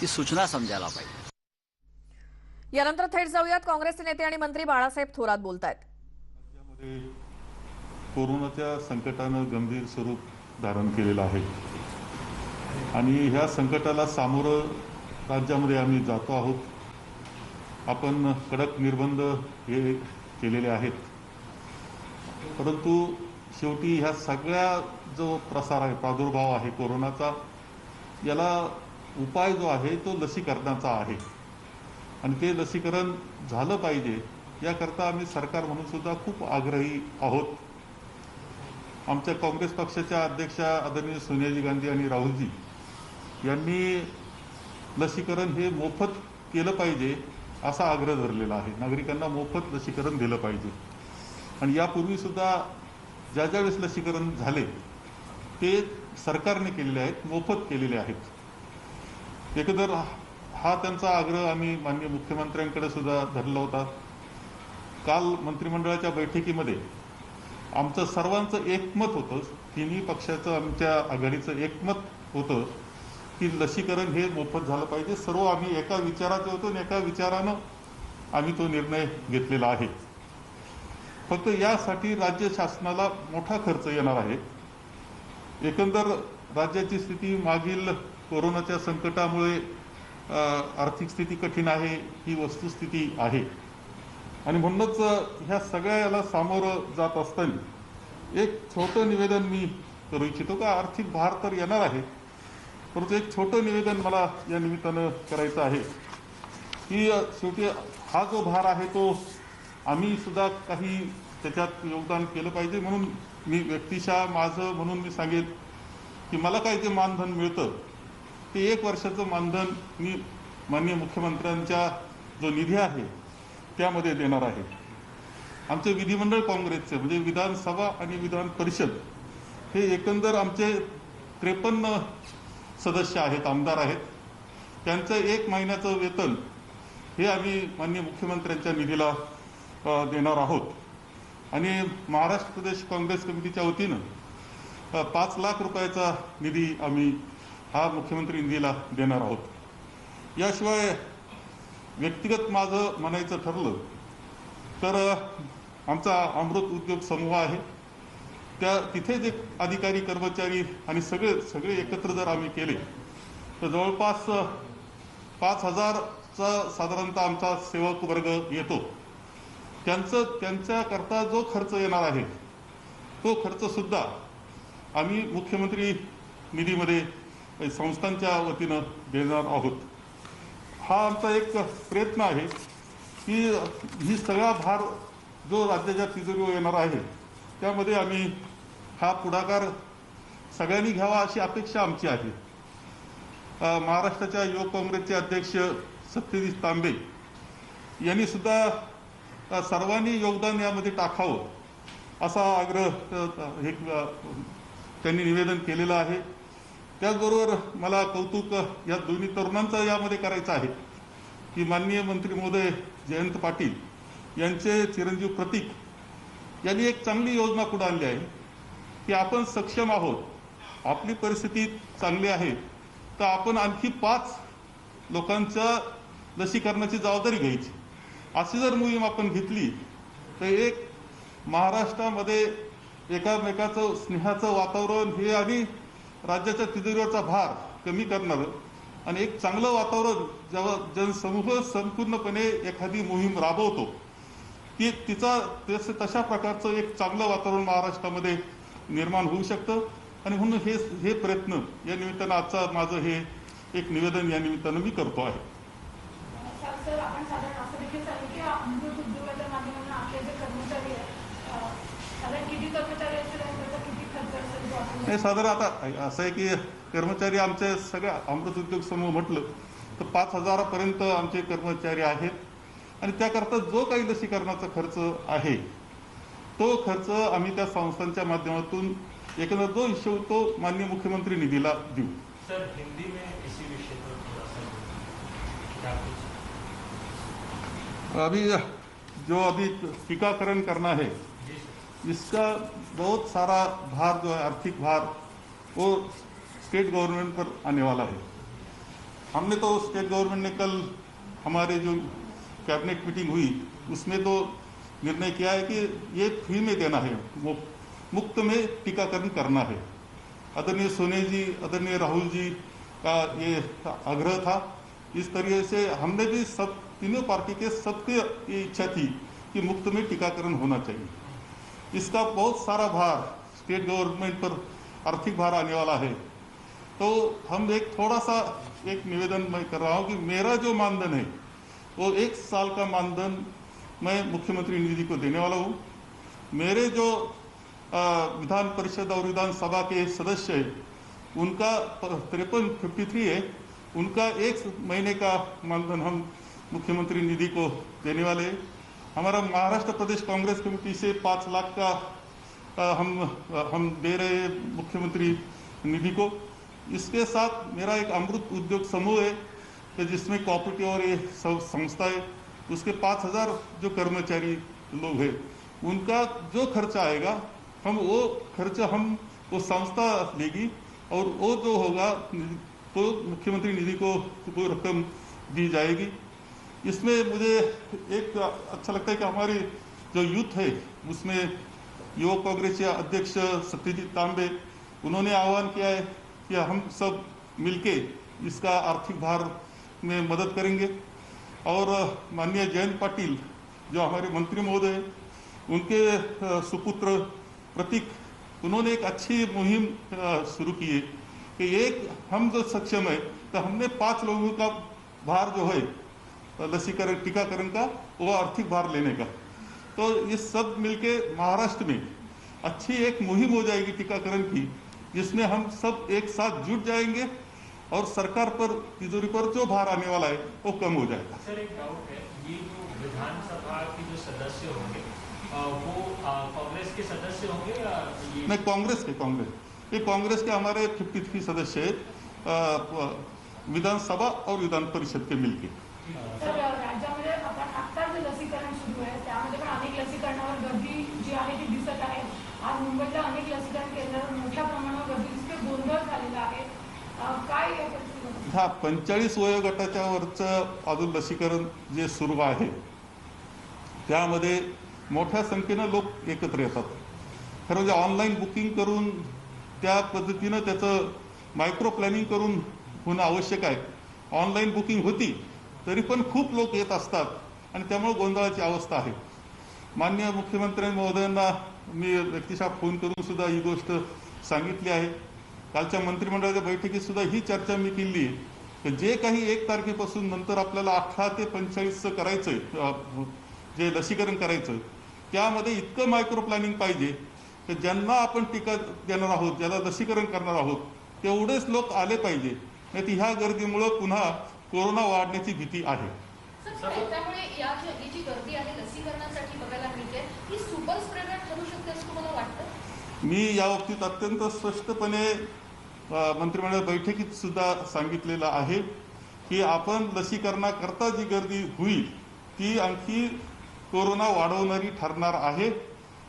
ती सूचना समजायला पाहिजे. यानंतर थेट जाऊयात. काँग्रेसचे नेते आणि मंत्री बाळासाहेब थोरात बोलतायत. राज्यामध्ये कोरोनाच्या संकटानं गंभीर स्वरूप धारण केलेलं आहे. आणि ह्या संकटाला सामोरं राज्यामध्ये आम्ही जातो आहोत. आपण कडक निर्बंध हे केलेले आहेत. परंतु शेवटी ह्या सगळ्या जो प्रसार आहे प्रादुर्भाव आहे कोरोनाचा याला उपाय जो आहे तो लसीकरणाचा आहे. आणि ते लसीकरण झालं पाहिजे याकरता आम्ही सरकार म्हणून सुद्धा खूप आग्रही आहोत. आमच्या काँग्रेस पक्षाच्या अध्यक्षा आदरणीय सोनियाजी गांधी आणि राहुलजी यांनी लसीकरण हे मोफत केलं पाहिजे असा आग्रह धरलेला आहे. नागरिकांना मोफत लसीकरण दिलं पाहिजे. आणि यापूर्वीसुद्धा ज्या ज्या वेळेस लसीकरण झाले ते सरकारने केलेले आहेत मोफत केलेले आहेत. एकंदर हा त्यांचा आग्रह आम्ही माननीय मुख्यमंत्र्यांकडे सुद्धा धरला होता. काल मंत्रिमंडळाच्या बैठकीमध्ये आमचं सर्वांचं एकमत होतं तिन्ही पक्षाचं आमच्या आघाडीचं एकमत होतं की लसीकरण हे मोफत झालं पाहिजे. सर्व आम्ही एका विचाराचे होतो आणि एका विचारानं आम्ही तो निर्णय घेतलेला आहे. फक्त यासाठी राज्य शासनाला मोठा खर्च येणार आहे. एकंदर राज्याची स्थिती मागील कोरोनाच्या संकटामुळे आर्थिक स्थिती कठीण आहे ही वस्तुस्थिती आहे. आणि म्हणूनच ह्या सगळ्या याला सामोरं जात असताना एक छोटं निवेदन मी करू इच्छितो का? आर्थिक भार तर येणार आहे परंतु एक छोटं निवेदन मला या निमित्तानं करायचं आहे की शेवटी हा जो भार आहे तो आम्ही सुद्धा काही त्याच्यात योगदान केलं पाहिजे म्हणून मी व्यक्तिशः माझं म्हणून मी सांगेन की मला काय ते मानधन मिळतं. ते एक वर्षाचं मानधन मी माननीय मुख्यमंत्र्यांच्या जो निधी आहे त्यामध्ये देणार आहे. आमचे विधिमंडळ काँग्रेसचे म्हणजे विधानसभा आणि विधान परिषद हे एकंदर आमचे त्रेपन्न सदस्य आहेत आमदार आहेत. त्यांचं एक महिन्याचं वेतन हे आम्ही माननीय मुख्यमंत्र्यांच्या निधीला देणार आहोत. आणि महाराष्ट्र प्रदेश काँग्रेस कमिटीच्या वतीनं पाच लाख रुपयाचा निधी आम्ही हा मुख्यमंत्री निधीला देणार आहोत. याशिवाय व्यक्तिगत माझं म्हणायचं ठरलं तर आमचा अमृत उद्योग समूह आहे. त्या तिथे जे अधिकारी कर्मचारी आणि सगळे सगळे एकत्र जर आम्ही केले तर जवळपास पाच हजारचा साधारणतः आमचा सेवक वर्ग येतो. त्यांचं त्यांच्याकरता जो खर्च येणार आहे तो खर्च सुद्धा आम्ही मुख्यमंत्री निधीमध्ये संस्थांच्या वतीनं देणार आहोत. हा आमचा एक प्रयत्न आहे की ही सगळा भार जो राज्याच्या तिजोरीवर येणार आहे त्यामध्ये आम्ही हा पुढाकार सगळ्यांनी घ्यावा अशी अपेक्षा आमची आहे. महाराष्ट्राच्या युवक काँग्रेसचे अध्यक्ष सत्यजित तांबे यांनी सुद्धा सर्वांनी योगदान यामध्ये टाकावं असा आग्रह हे त्यांनी निवेदन केलेलं आहे. त्याचबरोबर मला कौतुक या दोन्ही तरुणांचं यामध्ये करायचं आहे की माननीय मंत्री महोदय जयंत पाटील यांचे चिरंजीव प्रतीक यांनी एक चांगली योजना पुढे आणली आहे की आपण सक्षम आहोत आपली परिस्थिती चांगली आहे तर आपण आणखी पाच लोकांच्या लसीकरणाची जबाबदारी घ्यायची. अशी जर मोहीम आपण घेतली तर एक महाराष्ट्रामध्ये एकामेकाचं स्नेहाचं वातावरण हे आणि राज्याच्या तिजोरीवरचा भार कमी करणारं. आणि एक चांगलं वातावरण जेव्हा जनसमूह संपूर्णपणे एखादी मोहीम राबवतो ती तिचा तस- तशा प्रकारचं एक चांगलं वातावरण महाराष्ट्रामध्ये निर्माण होऊ शकतं. आणि म्हणून हे हे प्रयत्न या निमित्तानं आजचा माझं हे एक निवेदन या निमित्तानं मी करतो आहे सर सर, आपण साधारण असं देखील सांगू की अमृत उद्योगाच्या माध्यमातून आपले जे कर्मचारी आहेत अं, साधारण किती कर्मचारी असतील आणि त्याचा किती खर्च असेल तो आपण नाही साधारण आता असं आहे की कर्मचारी आमचे सगळ्या अमृत उद्योग समूह म्हटलं तर पाच हजारापर्यंत आमचे कर्मचारी आहेत. आणि त्याकरता जो काही लसीकरणाचा खर्च आहे तो खर्च आम्ही त्या संस्थांच्या माध्यमातून एकंदर जो हिशोब तो माननीय मुख्यमंत्री निधीला देऊ. सर हिंदी में इसी विषय पर थोड़ा सा क्या कुछ? अभी जो अभी टीकाकरण करना है इसका बहुत सारा भार जो है, आर्थिक भार, वो स्टेट गवर्नमेंट पर आने वाला है। हमने तो स्टेट गवर्नमेंट ने कल हमारे जो कैबिनेट मीटिंग हुई, उसमें तो निर्णय किया है कि ये फ्री में देना है, वो मुफ़्त में टीकाकरण करना है। आदरणीय सोने जी, आदरणीय राहुल जी का ये आग्रह था, इस तरीके से हमने भी सब, तीनों पार्टी के सबके ये इच्छा थी कि मुफ़्त में टीकाकरण होना चाहिए। इसका बहुत सारा भार स्टेट गवर्नमेंट पर आर्थिक भार आने वाला है। तो हम एक थोड़ा सा एक निवेदन मैं कर रहा हूँ कि मेरा जो मानधन है, वो एक साल का मानधन मैं मुख्यमंत्री निधि को देने वाला हूँ। मेरे जो विधान परिषद और विधानसभा के सदस्य है, उनका तिरपन फिफ्टी थ्री है, उनका एक महीने का मानधन हम मुख्यमंत्री निधि को देने वाले हैं। हमारा महाराष्ट्र प्रदेश कांग्रेस कमेटी से पाँच लाख का अ, हम अ, हम दे रहे हैं मुख्यमंत्री निधि को। इसके साथ मेरा एक अमृत उद्योग समूह है कि जिसमें कॉपरेटिव और ये सब संस्था है। उसके पाँच हज़ार जो कर्मचारी लोग हैं उनका जो खर्चा आएगा हम वो खर्चा हम वो संस्था लेगी और वो जो होगा तो मुख्यमंत्री निधि को वो रकम दी जाएगी। इसमें मुझे एक अच्छा लगता है कि हमारी जो यूथ है, उसमें युवक कांग्रेस के अध्यक्ष सत्यजीत तांबे, उन्होंने आह्वान किया है कि हम सब मिलके इसका आर्थिक भार में मदद करेंगे। और माननीय जयंत पाटिल, जो हमारे मंत्री महोदय उनके सुपुत्र प्रतीक, उन्होंने एक अच्छी मुहिम शुरू की है कि एक, हम जो सक्षम है तो हमने पाँच लोगों का भार जो है लसीकरण टीकाकरण का वो आर्थिक भार लेने का। तो ये सब मिलके महाराष्ट्र में अच्छी एक मुहिम हो जाएगी टीकाकरण की जिसमें हम सब एक साथ जुट जाएँगे और सरकार पर तिजोरी पर जो भार आने वाला है वो कम हो जाएगा। सर एक डाउट है ये जो विधानसभा के जो सदस्य होंगे वो कांग्रेस के सदस्य होंगे या ये नहीं कांग्रेस के कांग्रेस। ये कांग्रेस के हमारे फिफ्टी थ्री सदस्य विधानसभा और विधान परिषद के मिलके। तर राज्यामध्ये आपण आत्ता जे लसीकरण सुरू आहे त्यामध्ये पण अनेक लसीकरणावर गर्दी जी आहे ती दिसत आहे. आज मुंबईतल्या अनेक लसीकरण केंद्रावर मोठ्या प्रमाणावर गर्दी दिसते गोंधळ झालेला आहे. काय हा पंचेचाळीस वयोगटाच्या वरचं अजून लसीकरण जे सुरू आहे त्यामध्ये मोठ्या संख्येनं लोक एकत्र येतात. खरं म्हणजे ऑनलाईन बुकिंग करून त्या पद्धतीनं त्याचं मायक्रो प्लॅनिंग करून होणं आवश्यक आहे. ऑनलाईन बुकिंग होती तरी पण खूप लोक येत असतात आणि त्यामुळे गोंधळाची अवस्था आहे. माननीय मुख्यमंत्री महोदयांना मी व्यक्तिशः फोन करून सुद्धा ही गोष्ट सांगितली आहे. कालच्या मंत्रिमंडळाच्या बैठकीत सुद्धा ही चर्चा मी केली. आहे जे काही एक तारखेपासून नंतर आपल्याला अठरा ते पंचेचाळीसचं करायचंय जे लसीकरण करायचं त्यामध्ये इतकं मायक्रो प्लॅनिंग पाहिजे की ज्यांना आपण टीका देणार आहोत ज्याला लसीकरण करणार आहोत तेवढेच लोक आले पाहिजे. नाही ह्या गर्दीमुळं पुन्हा कोरोना वाढण्याची भीती आहे. मी या बाबतीत अत्यंत स्पष्टपणे मंत्रिमंडळ बैठकीत सुद्धा सांगितलेलं आहे की आपण लसीकरणाकरता जी गर्दी होईल ती आणखी कोरोना वाढवणारी ठरणार आहे.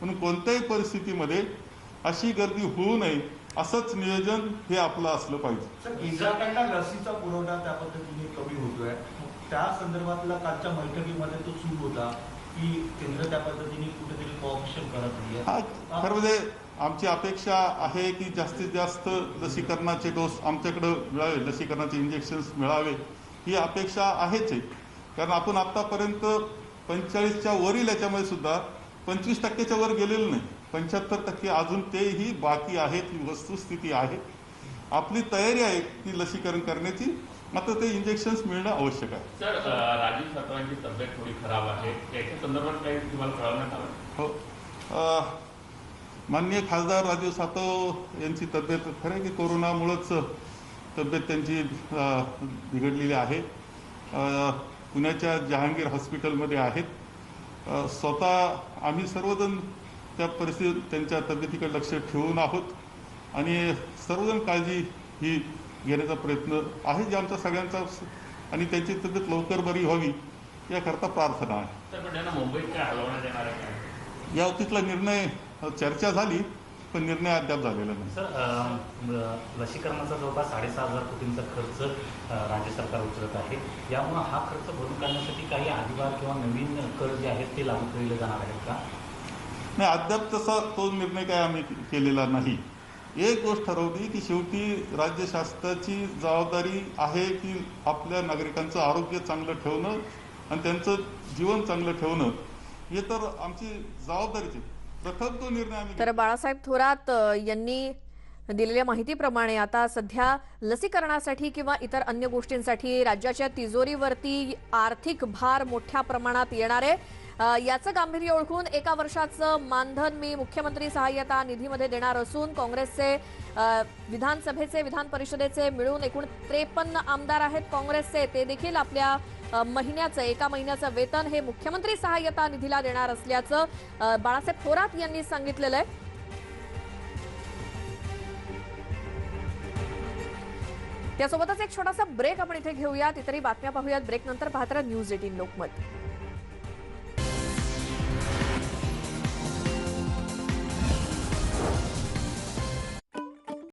म्हणून कोणत्याही परिस्थितीमध्ये अशी गर्दी होऊ नये असंच नियोजन हे आपलं असलं पाहिजे. सर केंद्राकडनं लसीचा पुरवठा त्या पद्धतीने कमी होतोय. त्या संदर्भातला कालच्या बैठकीमध्ये तो सुरू होता की केंद्र त्या पद्धतीने कुठेतरी कॉपरेशन करत नाहीये. हा खरं म्हणजे आमची अपेक्षा आहे की जास्तीत जास्त लसीकरणाचे डोस आमच्याकडं मिळावे लसीकरणाचे इंजेक्शन्स मिळावे ही अपेक्षा आहेच आहे. कारण आपण आतापर्यंत पंचेचाळीसच्या वरील याच्यामध्ये सुद्धा पंचवीस टक्क्याच्या वर गेलेलं नाही. पंच्याहत्तर टक्के अजून तेही बाकी आहेत ही वस्तुस्थिती आहे. आपली तयारी आहे ती लसीकरण करण्याची. मात्र ते इंजेक्शन्स मिळणं आवश्यक आहे. सर राजीव सातवांची तब्येत थोडी खराब आहे. याच्या संदर्भात काही तुम्हाला कळवण्यात आलं? हो. माननीय खासदार राजीव सातव यांची तब्येत खरं आहे की कोरोनामुळंच तब्येत त्यांची बिघडलेली आहे. पुण्याच्या जहांगीर हॉस्पिटलमध्ये आहेत. स्वतः आम्ही सर्वजण त्या परिस्थितीत त्यांच्या तब्येतीकडे लक्ष ठेवून आहोत. आणि सर्वजण काळजी ही घेण्याचा प्रयत्न आहे जे आमचा सगळ्यांचा आणि त्यांची तब्येत लवकर बरी व्हावी याकरता प्रार्थना आहे? या बाबतीतला निर्णय चर्चा झाली. पण निर्णय अद्याप झालेला नाही. सर लसीकरणाचा जवळपास साडेसहा हजार कोटींचा खर्च राज्य सरकार उचलत आहे. यामुळे हा खर्च भरून काढण्यासाठी काही अधिभार किंवा नवीन कर जे आहेत ते लागू केले जाणार आहेत का? नाही अद्याप तसा तो निर्णय काय आम्ही केलेला नाही. एक गोष्ट ठरवली की शेवटी राज्य शासनाची जबाबदारी आहे की आपल्या नागरिकांचं आरोग्य चांगलं ठेवणं आणि त्यांचं जीवन चांगलं ठेवणं हे तर आमची जबाबदारीच आहे. तर बाळासाहेब थोरात यांनी दिलेल्या माहितीप्रमाणे आता सध्या लसीकरणासाठी किंवा इतर अन्य गोष्टींसाठी राज्याच्या तिजोरीवरती आर्थिक भार मोठ्या प्रमाणात येणार आहे. याचं गांभीर्य ओळखून एका वर्षाचं मानधन मी मुख्यमंत्री सहाय्यता निधीमध्ये देणार असून काँग्रेसचे विधानसभेचे विधान परिषदेचे मिळून एकूण त्रेपन्न आमदार आहेत काँग्रेसचे. ते देखील आपल्या महिन्याचं एका महिन्याचं वेतन हे मुख्यमंत्री सहाय्यता निधीला देणार असल्याचं बाळासाहेब थोरात यांनी सांगितलेलं आहे. त्यासोबतच एक छोटासा ब्रेक आपण इथे घेऊयात. इतरही बातम्या पाहूयात. ब्रेक नंतर पाहत न्यूज एटीन लोकमत.